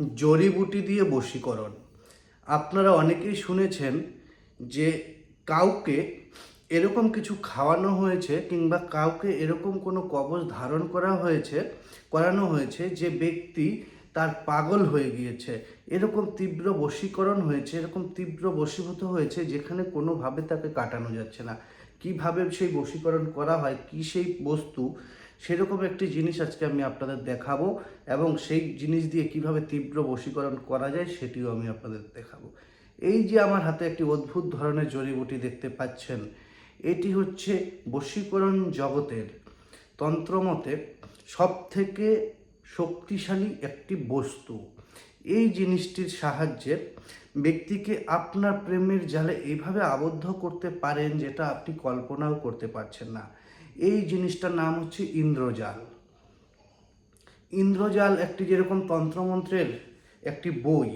জড়িবুটি দিয়ে বশীকরণ। আপনারা অনেকেই শুনেছেন যে কাউকে এরকম কিছু খাওয়ানো হয়েছে কিংবা কাউকে এরকম কোনো কবচ ধারণ করা হয়েছে, করানো হয়েছে যে ব্যক্তি তার পাগল হয়ে গিয়েছে। এরকম তীব্র বশীকরণ হয়েছে, এরকম তীব্র বশীভূত হয়েছে যেখানে কোনোভাবে তাকে কাটানো যাচ্ছে না। কীভাবে সেই বশীকরণ করা হয়, কি সেই বস্তু সেরকম একটি জিনিস আজকে আমি আপনাদের দেখাবো এবং সেই জিনিস দিয়ে কীভাবে তীব্র বশীকরণ করা যায় সেটিও আমি আপনাদের দেখাবো। এই যে আমার হাতে একটি অদ্ভুত ধরনের জড়িবুটি দেখতে পাচ্ছেন, এটি হচ্ছে বশীকরণ জগতের তন্ত্রমতে সব থেকে শক্তিশালী একটি বস্তু। এই জিনিসটির সাহায্যে ব্যক্তিকে আপনার প্রেমের জালে এইভাবে আবদ্ধ করতে পারেন যেটা আপনি কল্পনাও করতে পারছেন না। এই জিনিসটার নাম হচ্ছে ইন্দ্রজাল। ইন্দ্রজাল একটি যেরকম তন্ত্রমন্ত্রের একটি বই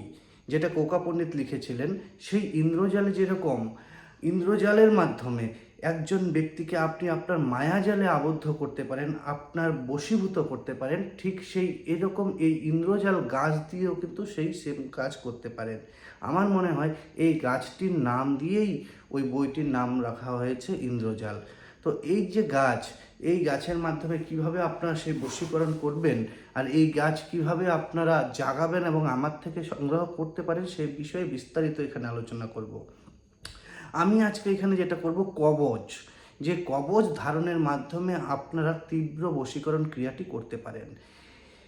যেটা কোকা পণ্ডিত লিখেছিলেন, সেই ইন্দ্রজালে যেরকম, ইন্দ্রজালের মাধ্যমে একজন ব্যক্তিকে আপনি আপনার মায়াজালে আবদ্ধ করতে পারেন, আপনার বশীভূত করতে পারেন, ঠিক সেই এরকম এই ইন্দ্রজাল গাছ দিয়েও কিন্তু সেই সেম কাজ করতে পারেন। আমার মনে হয় এই গাছটির নাম দিয়েই ওই বইটির নাম রাখা হয়েছে ইন্দ্রজাল। তো এই যে গাছ, এই গাছের মাধ্যমে কীভাবে আপনারা সেই বশীকরণ করবেন আর এই গাছ কীভাবে আপনারা জাগাবেন এবং আমার থেকে সংগ্রহ করতে পারেন সেই বিষয়ে বিস্তারিত এখানে আলোচনা করব। আমি আজকে এখানে যেটা করব কবচ যে কবচ ধারণের মাধ্যমে আপনারা তীব্র বশীকরণ ক্রিয়াটি করতে পারেন।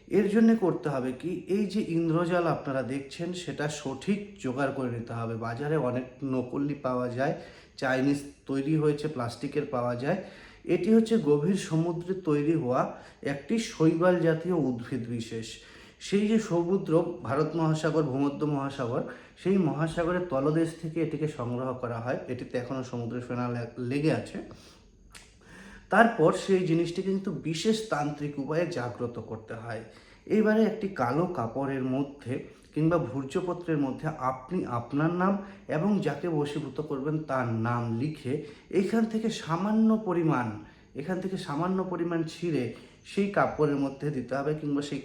এর জন্য করতে হবে কি, এই যে ইন্দ্রজাল আপনারা দেখছেন, সেটা সঠিক জোগাড় করে নিতে হবে। বাজারে অনেক নকলি পাওয়া যায় চাইনিজ তৈরি হয়েছে, প্লাস্টিকের পাওয়া যায়। এটি হচ্ছে গভীর সমুদ্রে তৈরি হওয়া একটি শৈবাল জাতীয় উদ্ভিদ বিশেষ। সেই যে সমুদ্র, ভারত মহাসাগর, ভূমধ্য মহাসাগর, সেই মহাসাগরের তলদেশ থেকে এটিকে সংগ্রহ করা হয়। এটিতে এখনও সমুদ্রের ফেনা লেগে আছে। তারপর সেই জিনিসটিকে কিন্তু বিশেষ তান্ত্রিক উপায়ে জাগ্রত করতে হয়। এইবারে একটি কালো কাপড়ের মধ্যে কিংবা ভূর্জপত্রের মধ্যে আপনি আপনার নাম এবং যাকে বশীভূত করবেন তার নাম লিখে এখান থেকে সামান্য পরিমাণ, এখান থেকে সামান্য পরিমাণ ছিঁড়ে সেই কাপড়ের মধ্যে দিতে হবে কিংবা সেই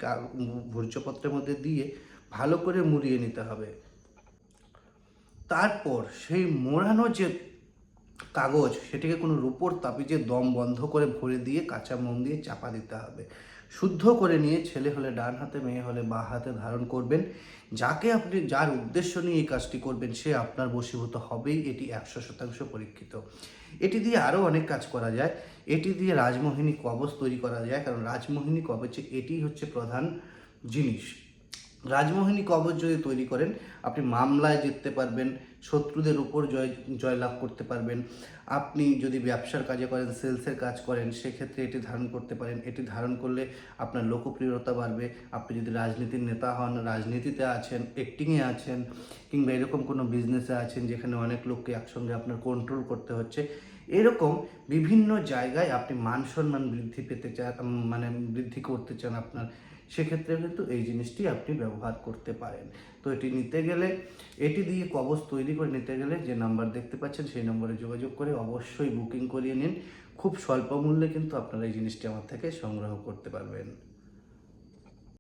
ভূর্জপত্রের মধ্যে দিয়ে ভালো করে মুড়িয়ে নিতে হবে। তারপর সেই মোড়ানো যে কাগজ সেটিকে কোনো রূপোর তাবিজে দম বন্ধ করে ভরে দিয়ে কাঁচা মোম দিয়ে চাপা দিতে হবে। শুদ্ধ করে নিয়ে ছেলে হলে ডান হাতে, মেয়ে হলে বা হাতে ধারণ করবেন। যাকে আপনি, যার উদ্দেশ্য নিয়ে এই কাজটি করবেন, সে আপনার বশীভূত হবেই। এটি একশো শতাংশ পরীক্ষিত। এটি দিয়ে আরও অনেক কাজ করা যায়। এটি দিয়ে রাজমোহিনী কবচ তৈরি করা যায়। কারণ রাজমোহিনী কবচে এটি হচ্ছে প্রধান জিনিস। রাজমোহিনী কবচ যদি তৈরি করেন, আপনি মামলায় জিততে পারবেন, শত্রুদের উপর জয়, জয়লাভ করতে পারবেন। আপনি যদি ব্যবসার কাজে করেন, সেলসের কাজ করেন, সেক্ষেত্রে এটি ধারণ করতে পারেন। এটি ধারণ করলে আপনার লোকপ্রিয়তা বাড়বে। আপনি যদি রাজনীতির নেতা হন, রাজনীতিতে আছেন অ্যাক্টিংয়ে আছেন, কিংবা এরকম কোনো বিজনেসে আছেন, যেখানে অনেক লোককে একসঙ্গে আপনার কন্ট্রোল করতে হচ্ছে, এরকম বিভিন্ন জায়গায় আপনি মান সম্মান বৃদ্ধি পেতে চান মানে বৃদ্ধি করতে চান আপনার সেক্ষেত্রে কিন্তু এই জিনিসটি আপনি ব্যবহার করতে পারেন। তো এটি নিতে গেলে, এটি দিয়ে কবজ তৈরি করে নিতে গেলে যে নাম্বার দেখতে পাচ্ছেন সেই নম্বরে যোগাযোগ করে অবশ্যই বুকিং করিয়ে নিন। খুব স্বল্প মূল্যে কিন্তু আপনারা এই জিনিসটি আমার থেকে সংগ্রহ করতে পারবেন।